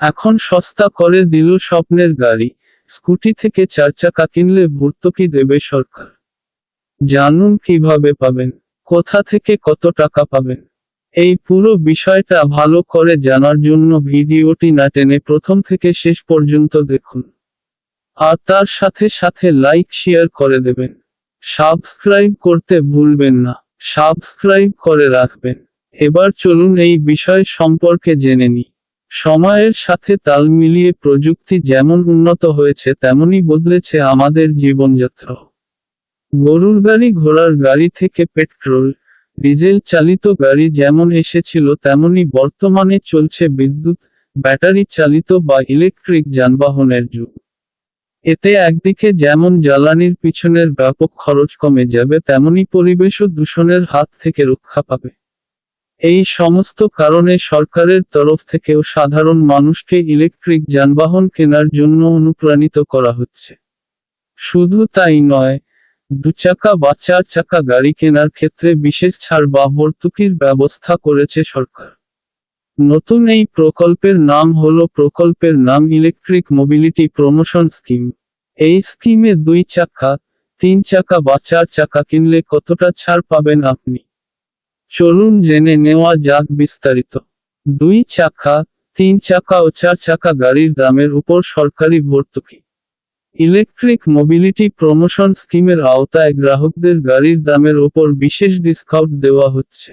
এখন সস্তা করে দিল স্বপ্নের গাড়ি। স্কুটি থেকে চার চাকা কিনলে ভর্তুকি দেবে সরকার। জানুন কীভাবে পাবেন, কোথা থেকে কত টাকা পাবেন। এই পুরো বিষয়টা ভালো করে জানার জন্য ভিডিওটি না টেনে প্রথম থেকে শেষ পর্যন্ত দেখুন। আর তার সাথে সাথে লাইক, শেয়ার করে দেবেন। সাবস্ক্রাইব করতে ভুলবেন না, সাবস্ক্রাইব করে রাখবেন। এবার চলুন এই বিষয় সম্পর্কে জেনে নিই। সময়ের সাথে তাল মিলিয়ে প্রযুক্তি যেমন উন্নত হয়েছে, তেমনি বদলেছে আমাদের জীবনযাত্রা। গরুর গাড়ি, ঘোড়ার গাড়ি থেকে পেট্রোল, ডিজেল চালিত গাড়ি যেমন এসেছিল, তেমনি বর্তমানে চলছে বিদ্যুৎ, ব্যাটারি চালিত বা ইলেকট্রিক যানবাহনের যুগ। এতে একদিকে যেমন জ্বালানির পিছনের ব্যাপক খরচ কমে যাবে, তেমনি পরিবেশ ও দূষণের হাত থেকে রক্ষা পাবে। এই সমস্ত কারণে সরকারের তরফ থেকেও সাধারণ মানুষকে ইলেকট্রিক যানবাহন কেনার জন্য অনুপ্রাণিত করা হচ্ছে। শুধু তাই নয়, দুচাকা বা চার চাকা গাড়ি কেনার ক্ষেত্রে বিশেষ ছাড় বা ভর্তুকির ব্যবস্থা করেছে সরকার। নতুন এই প্রকল্পের নাম হল প্রকল্পের নাম ইলেকট্রিক মোবিলিটি প্রমোশন স্কিম। এই স্কিমে দুই চাকা, তিন চাকা বা চার চাকা কিনলে কতটা ছাড় পাবেন আপনি? চলুন জেনে নেওয়া যাক বিস্তারিত। দুই চাকা, তিন চাকা ও চার চাকা গাড়ির দামের উপর সরকারি ভর্তুকি। ইলেকট্রিক মোবিলিটি প্রমোশন স্কিমের আওতায় গ্রাহকদের গাড়ির দামের ওপর বিশেষ ডিসকাউন্ট দেওয়া হচ্ছে।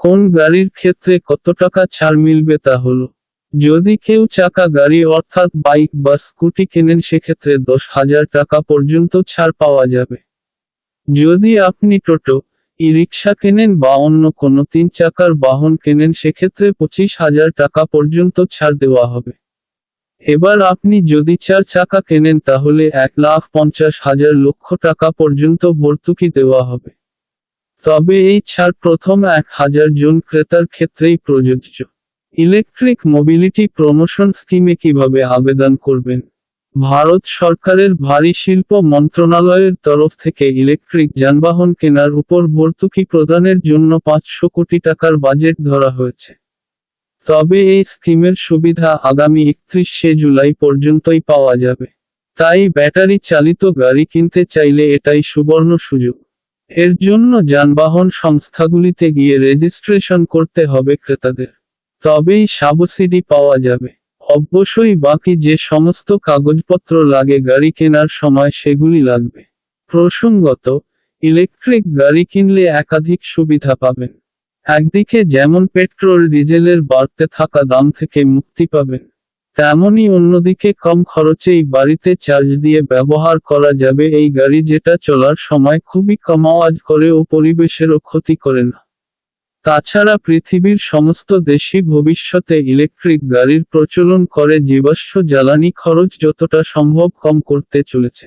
কোন গাড়ির ক্ষেত্রে কত টাকা ছাড় মিলবে তা হলো, যদি কেউ চাকা, গাড়ি অর্থাৎ বাইক বা স্কুটি কেনেন সেক্ষেত্রে দশ হাজার টাকা পর্যন্ত ছাড় পাওয়া যাবে। যদি আপনি টোটো ই রিক্সা কেনেন বা অন্য কোনো তিন চাকার বাহন কেনেন, সেক্ষেত্রে পঁচিশ হাজার টাকা পর্যন্ত ছাড় দেওয়া হবে। এবার আপনি যদি চার চাকা কেনেন, তাহলে এক লাখ পঞ্চাশ হাজার লক্ষ টাকা পর্যন্ত ভর্তুকি দেওয়া হবে। তবে এই ছাড় প্রথম এক হাজার জন ক্রেতার ক্ষেত্রেই প্রযোজ্য। ইলেকট্রিক মোবিলিটি প্রমোশন স্কিমে কীভাবে আবেদন করবেন? ভারত সরকারের ভারী শিল্প মন্ত্রণালয়ের তরফ থেকে ইলেকট্রিক যানবাহন কেনার উপর ভর্তুকি প্রদানের জন্য পাঁচশো কোটি টাকার বাজেট ধরা হয়েছে। তবে এই স্কিমের সুবিধা আগামী একত্রিশে জুলাই পর্যন্তই পাওয়া যাবে। তাই ব্যাটারি চালিত গাড়ি কিনতে চাইলে এটাই সুবর্ণ সুযোগ। এর জন্য যানবাহন সংস্থাগুলিতে গিয়ে রেজিস্ট্রেশন করতে হবে ক্রেতাদের। তবেই সাবসিডি পাওয়া যাবে। অবশ্যই বাকি যে সমস্ত কাগজপত্র লাগে গাড়ি কেনার সময় সেগুলি লাগবে। প্রসঙ্গত, ইলেকট্রিক গাড়ি কিনলে একাধিক সুবিধা পাবেন। একদিকে যেমন পেট্রোল, ডিজেলের বাড়তে থাকা দাম থেকে মুক্তি পাবেন। তেমনই অন্যদিকে কম খরচেই বাড়িতে চার্জ দিয়ে ব্যবহার করা যাবে। এই গাড়ি যেটা চলার সময় খুবই কম আওয়াজ করে ও পরিবেশেরও ক্ষতি করে না। তাছাড়া পৃথিবীর সমস্ত দেশই ভবিষ্যতে ইলেকট্রিক গাড়ির প্রচলন করে জীবাশ্ম জ্বালানি খরচ যতটা সম্ভব কম করতে চলেছে।